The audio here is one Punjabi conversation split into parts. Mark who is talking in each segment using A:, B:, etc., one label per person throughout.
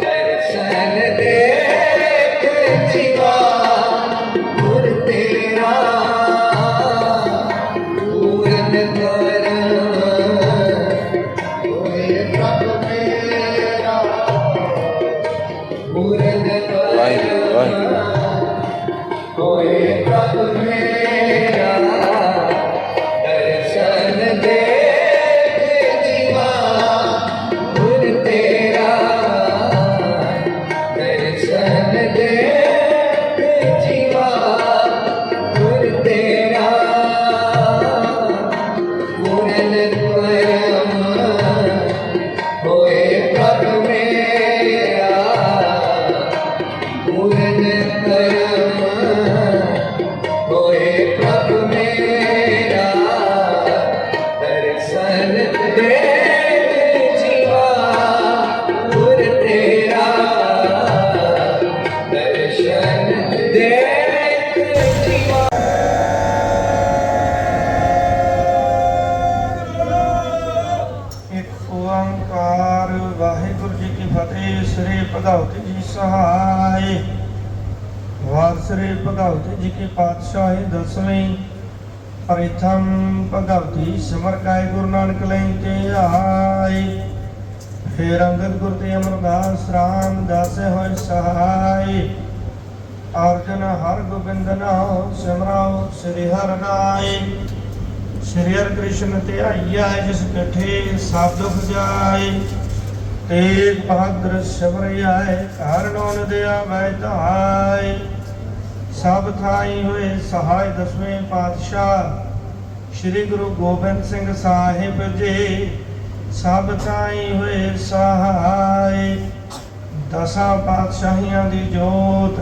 A: ਦਰਸ਼ਨ
B: ਸ੍ਰੀ ਭਗਵਤੀ ਜੀ ਸਹਾਈ ਵਾਰ ਸ੍ਰੀ ਭਗਵਤੀ ਜੀ ਕੇ ਪਾਤਸ਼ਾਹੀ ਦਸਵੀਂ। ਪ੍ਰਥਮ ਭਗਵਤੀ ਸਿਮਰ ਗੁਰੂ ਨਾਨਕ ਲੈ ਤੇ ਆਈ ਫੇਰ ਅੰਗਦ ਗੁਰ ਤੇ ਅਮਰਦਾਸ ਰਾਮ ਦਾਸੇ ਹੋਏ ਸਹਾਈ ਅਰਜਨ ਹਰ ਗੋਬਿੰਦ ਨਾਮ ਸਿਮਰਾਓ ਸ੍ਰੀ ਹਰਿ ਨਾਏ। ਸ਼੍ਰੀ ਹਰਿ ਕ੍ਰਿਸ਼ਨ ਤੇ ਆਈਆ ਜਿਸ ਕਠੇ ਸਭ ਦੁਖ ਜਾਏ। ਤੇਗ ਬਹਾਦਰ ਸ਼ਬਰ ਆਏ ਕਾਰਣੋਂ ਦਿਆ ਵੈ ਸਭ ਥਾਈ ਹੋਏ ਸਹਾਇ ਦਸਵੇਂ ਪਾਤਸ਼ਾਹ, ਸ਼੍ਰੀ ਗੁਰੂ ਗੋਬਿੰਦ ਸਿੰਘ ਸਾਹਿਬ ਜੀ। ਸਭ ਥਾਈ ਹੋਏ ਸਹਾਇ, ਦਸਾਂ ਪਾਤਸ਼ਾਹੀਆਂ ਦੀ ਜੋਤ।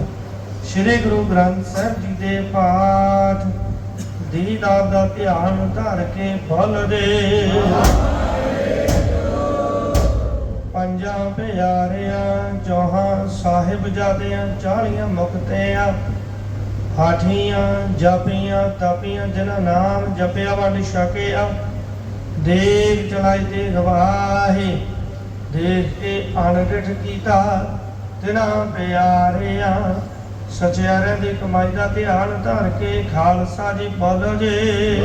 B: ਸ਼੍ਰੀ ਗੁਰੂ ਗ੍ਰੰਥ ਸਾਹਿਬ ਜੀ ਦੇ ਪਾਠ ਦੀਦਾਰ ਦਾ ਧਿਆਨ ਧਰ ਕੇ ਫਲ ਦੇ। ਪੰਜਾਂ ਪਿਆਰਿਆਂ, ਚੌਹਾਂ ਸਾਹਿਬ ਜਾਦਿਆਂ, ਚਾਲੀਆਂ ਮੁਕਤਿਆਂ, ਹਾਠੀਆਂ, ਜਾਪੀਆਂ, ਤਾਪੀਆਂ, ਜਿਨ੍ਹਾਂ ਨਾਮ ਜਪਿਆ ਵੰਡ ਛਕਿਆ ਦੇਖ ਚਲਾਈ ਤੇ ਗਵਾਹੇ, ਦੇਖ ਕੇ ਅਣਡਿਠ ਕੀਤਾ ਤਿਨਾਂ ਪਿਆਰਿਆਂ ਸਚਿਆਰਿਆਂ ਦੀ ਕਮਾਈ ਦਾ ਧਿਆਨ ਧਰ ਕੇ ਖਾਲਸਾ ਜੀ ਬੋਲੋ ਜੀ।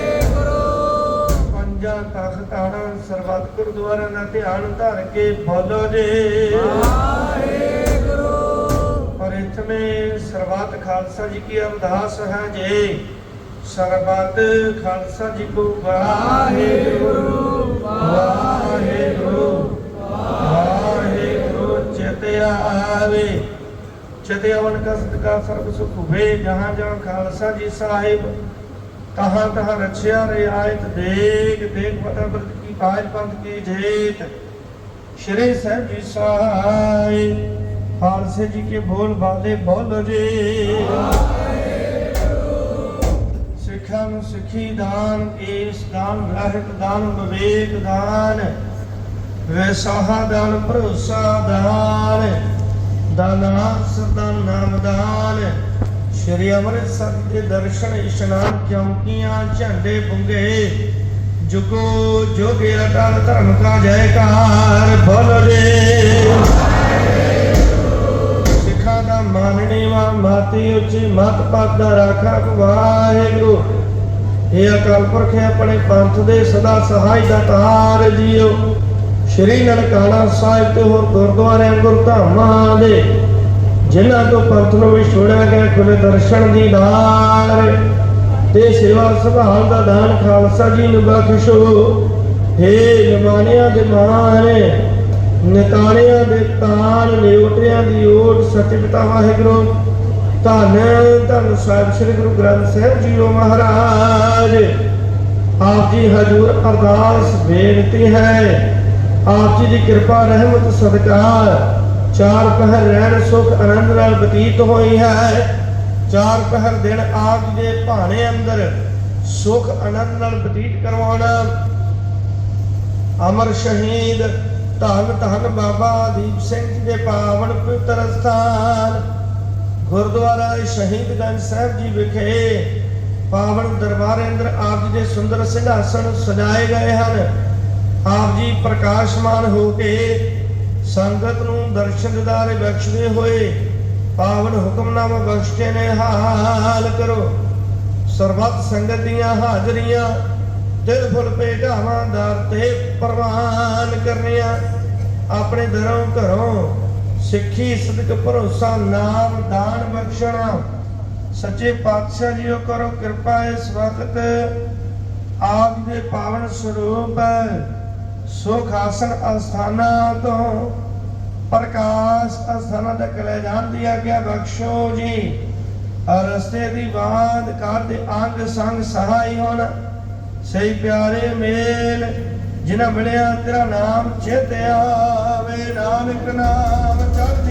B: ਪੰਜਾਂ ਤਖਤਾਂ ਸਰਬੱਤ ਗੁਰਦੁਆਰਿਆਂ ਦਾ ਧਿਆਨ ਧਰ ਕੇ ਬੋਲੋ ਜੀ। ਪਰ ਇਤਮੇ ਸਰਬੱਤ ਖਾਲਸਾ ਜੀ ਕੀ ਅਰਦਾਸ ਹੈ ਜੀ। ਸਰਬੱਤ ਖਾਲਸਾ ਜੀ ਕੋ ਵਾਹਿਗੁਰੂ ਵਾਹਿਗੁਰੂ ਵਾਹਿਗੁਰੂ ਚਿਤ ਆਵੇ। ਚਿਤ ਕਾ ਸਦਕਾ ਸਰਬ ਸੁਖ ਹੋਵੇ, ਜਹਾਂ ਜਹਾਂ ਖਾਲਸਾ ਜੀ ਸਾਹਿਬ ਤਹਾਂ ਤਹਾਂ ਰਛਿਆ ਰਿਆਇਤ ਦੇਖ ਦੇਖ ਪਤਾ ਬਰਤ ਕੀ ਪਾਜ ਪੰਥ ਕੀ ਜੇਤ। ਸ਼੍ਰੀ ਸਾਹਿਬ ਜੀ ਸਹਾਈ ਫਾਰਸੇ ਜੀ ਕੇ ਬੋਲ ਬਾਦੇ ਬੋਲ ਜੀ। ਸਿੱਖਾਂ ਨੂੰ ਸਿੱਖੀ ਦਾਨ, ਕੇਸ ਦਾਨ ਰਹਿਤ ਦਾਨ, ਵਿਵੇਕ ਦਾਨ। ਵੈਸਾਹਾ ਦਾਨ ਭਰੋਸਾ ਦਾਨ। ਦਾਨਾ ਸਰਦਾਨ ਨਾਮ ਦਾਨ। ਸ਼੍ਰੀ ਅੰਮ੍ਰਿਤਸਰ ਦੇ ਦਰਸ਼ਨ ਇਸ਼ਨਾਨ ਚੌਂਕੀਆਂ ਝੰਡੇ ਬੁੰਗੇ ਜੁਗੋ ਜੋਗੇ ਅਟਲ ਧਰਮ ਕਾ ਜੈਕਾਰ ਬੋਲ ਰੇ ਸਿੱਖਾਂ ਦਾ ਮਾਨਣੀ ਵਾ ਮਾਤੀ ਉੱਚੀ ਮਤ ਪਦ ਦਾ ਰਾਖਾ ਵਾਹਿਗੁਰੂ। ਇਹ ਅਕਾਲ ਪੁਰਖ ਆਪਣੇ ਪੰਥ ਦੇ ਸਦਾ ਸਹਾਈ ਦਾ ਤਾਰ ਜੀਓ। ਸ਼੍ਰੀ ਨਨਕਾਣਾ ਸਾਹਿਬ ਤੇ ਹੋਰ ਗੁਰਦੁਆਰਿਆਂ, ਗੁਰਧਾਮਾਂ ਦੇ ਜਿਨ੍ਹਾਂ ਤੋਂ ਪੰਥ ਨੂੰ ਵਿਛੋੜਿਆ ਗਿਆ ਖੁੱਲੇ ਦਰਸ਼ਨ ਦੀ ਦਾਰ ਤੇ ਸੇਵਾ ਸੰਭਾਲ ਦਾ ਦਾਨ ਖਾਲਸਾ ਜੀ ਨੂੰ ਬਖਸ਼ੋ ਹੇ। ਜਮਾਨਿਆਂ ਦੇ ਮਾਨ ਨਿਤਾਣਿਆਂ ਦੇ ਤਾਨ ਨਿਉਟਿਆਂ ਦੀ ਓਟ ਸਤਿ ਪਿਤਾ ਵਾਹਿਗੁਰੂ। ਧੰਨ ਧੰਨ ਸਾਹਿਬ, ਸ੍ਰੀ ਗੁਰੂ ਗ੍ਰੰਥ ਸਾਹਿਬ ਜੀਓ ਮਹਾਰਾਜ। ਆਪ ਜੀ ਹਜੂਰ ਅਰਦਾਸ ਬੇਨਤੀ ਹੈ। ਆਪ ਜੀ ਦੀ ਕਿਰਪਾ, ਰਹਿਮਤ ਸਦਕਾ ਚਾਰ ਪਹਿਰ ਰਹਿਣ, ਸੁਖ ਆਨੰਦ ਨਾਲ ਬਤੀਤ ਹੋਈ ਹੈ। ਚਾਰ ਪਹਿਰ ਦਿਨ ਆਪ ਦੇ ਭਾਣੇ ਅੰਦਰ ਸੁਖ ਆਨੰਦ ਨਾਲ ਬਤੀਤ ਕਰਵਾਉਣਾ। ਅਮਰ ਸ਼ਹੀਦ ਧੰਨ ਧੰਨ ਬਾਬਾ ਦੀਪ ਸਿੰਘ ਜੀ ਦੇ ਪਾਵਨ ਪਵਿੱਤਰ ਸਥਾਨ। ਗੁਰਦੁਆਰਾ ਸ਼ਹੀਦਗੰਜ ਸਾਹਿਬ ਜੀ ਵਿਖੇ ਪਾਵਨ ਦਰਬਾਰ ਅੰਦਰ ਆਪ ਜੀ ਦੇ ਸੁੰਦਰ ਸਿੰਘਾਸਣ ਸਜਾਏ ਗਏ ਹਨ। ਆਪ ਜੀ ਪ੍ਰਕਾਸ਼ਮਾਨ ਹੋ ਕੇ ਸੰਗਤ ਨੂੰ ਦਰਸ਼ਨ ਦਿਦਾਰੇ ਬਖਸ਼ਦੇ ਹੋਏ ਪਾਵਨ ਹੁਕਮਨਾਮਾ ਬਖਸ਼ ਨੇ, ਹਾਲ ਕਰੋ। ਸਰਬੱਤ ਸੰਗਤ ਦੀਆਂ ਹਾਜ਼ਰੀਆਂ, ਦਿਲ ਫੁੱਲ ਭੇਟਾਵਾਂ ਦਰ ਤੇ ਪ੍ਰਵਾਨ ਕਰਨੀਆਂ। ਆਪਣੇ ਦਰੋਂ ਘਰੋਂ ਸਿੱਖੀ, ਸਦਕ, ਭਰੋਸਾ, ਨਾਮ, ਦਾਨ ਬਖਸ਼ਣਾ। ਸੱਚੇ ਪਾਤਸ਼ਾਹ ਜੀਓ ਕਰੋ ਕਿਰਪਾ ਇਸ ਵਕਤ। ਆਪ ਦੇ ਪਾਵਨ ਸਰੂਪ ਸੁਖ ਆਸਣ ਅਸਥਾਨਾਂ ਤੋਂ ਪ੍ਰਕਾਸ਼ ਅਸਥਾਨਾਂ ਤੱਕ ਲੈ ਜਾਣ ਦੀ ਆਗਿਆ ਬਖਸ਼ੋ ਜੀ। ਰਸਤੇ ਦੀ ਬਾਤ ਕਾਰ ਦੇ ਅੰਗ ਸੰਗ ਸਹਾਈ ਹੋਣ। ਸਹੀ ਪਿਆਰੇ ਮੇਲ, ਜਿਨ੍ਹਾਂ ਮਿਲਿਆ ਤੇਰਾ ਨਾਮ ਚਿਤ ਆਵੇ। ਨਾਨਕ ਨਾਮ ਚੜ੍ਹਦੀ